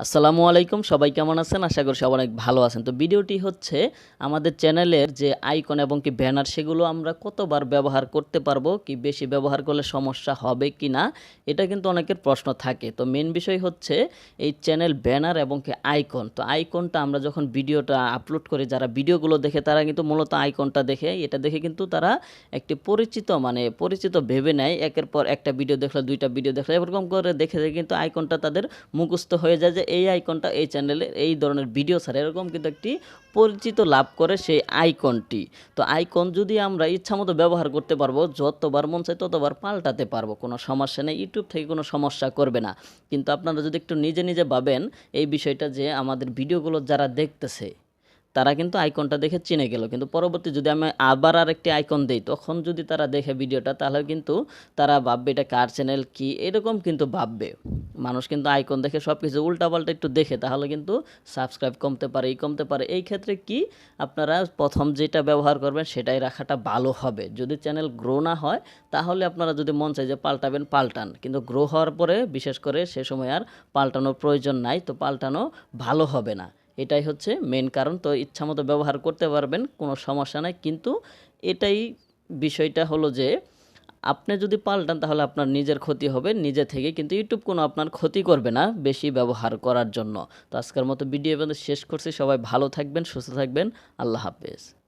আসসালামু আলাইকুম, সবাই কেমন আছেন? আশা করি সবাই অনেক ভালো আছেন। তো ভিডিওটি হচ্ছে আমাদের চ্যানেলের যে আইকন এবং কি ব্যানার, সেগুলো আমরা কতবার ব্যবহার করতে পারব, কি বেশি ব্যবহার করলে সমস্যা হবে কি না এটা কিন্তু অনেকের প্রশ্ন থাকে। তো মেন বিষয় হচ্ছে এই চ্যানেল, ব্যানার এবং কি আইকন। তো আইকনটা আমরা যখন ভিডিওটা আপলোড করি, যারা ভিডিওগুলো দেখে, তারা কিন্তু মূলত আইকনটা দেখে। এটা দেখে কিন্তু তারা একটি পরিচিত মানে পরিচিত ভেবে নেয়। একের পর একটা ভিডিও দেখল, দুইটা ভিডিও দেখল। এরকম করে দেখে দেখে কিন্তু আইকনটা তাদের মুখস্থ হয়ে যায় যে এই আইকনটা এই চ্যানেলের এই ধরনের ভিডিও ছাড়ে, এরকম কিন্তু একটি পরিচিত লাভ করে সেই আইকনটি তো আইকন যদি আমরা ইচ্ছামতো ব্যবহার করতে পারব, যতবার মন চাই ততবার পাল্টাতে পারব, কোনো সমস্যা নেই, ইউটিউব থেকে কোনো সমস্যা করবে না। কিন্তু আপনারা যদি একটু নিজে নিজে ভাবেন, এই বিষয়টা যে আমাদের ভিডিওগুলো যারা দেখতেছে তারা কিন্তু আইকনটা দেখে চিনে গেল। কিন্তু পরবর্তী যদি আমি আবার আর একটি আইকন দিই, তখন যদি তারা দেখে ভিডিওটা, তাহলে কিন্তু তারা ভাববে এটা কার চ্যানেল কি? এরকম কিন্তু ভাববে। মানুষ কিন্তু আইকন দেখে সব কিছু উল্টাপাল্টা একটু দেখে, তাহলে কিন্তু সাবস্ক্রাইব কমতে পারে এই কমতে পারে। এই ক্ষেত্রে কি? আপনারা প্রথম যেটা ব্যবহার করবেন, সেটাই রাখাটা ভালো হবে। যদি চ্যানেল গ্রো না হয়, তাহলে আপনারা যদি মন চায় যে পাল্টাবেন, পাল্টান। কিন্তু গ্রো হওয়ার পরে, বিশেষ করে সে সময় আর পাল্টানোর প্রয়োজন নাই, তো পাল্টানো ভালো হবে না। এটাই হচ্ছে মেন কারণ। তো ইচ্ছা মতো ব্যবহার করতে পারবেন, কোনো সমস্যা নাই। কিন্তু এটাই বিষয়টা হলো যে, আপনি যদি পাল্টান তাহলে আপনার নিজের ক্ষতি হবে, নিজে থেকে। কিন্তু ইউটিউব কোনো আপনার ক্ষতি করবে না বেশি ব্যবহার করার জন্য। তো আজকের মতো ভিডিও শেষ করছি। সবাই ভালো থাকবেন, সুস্থ থাকবেন। আল্লাহ হাফেজ।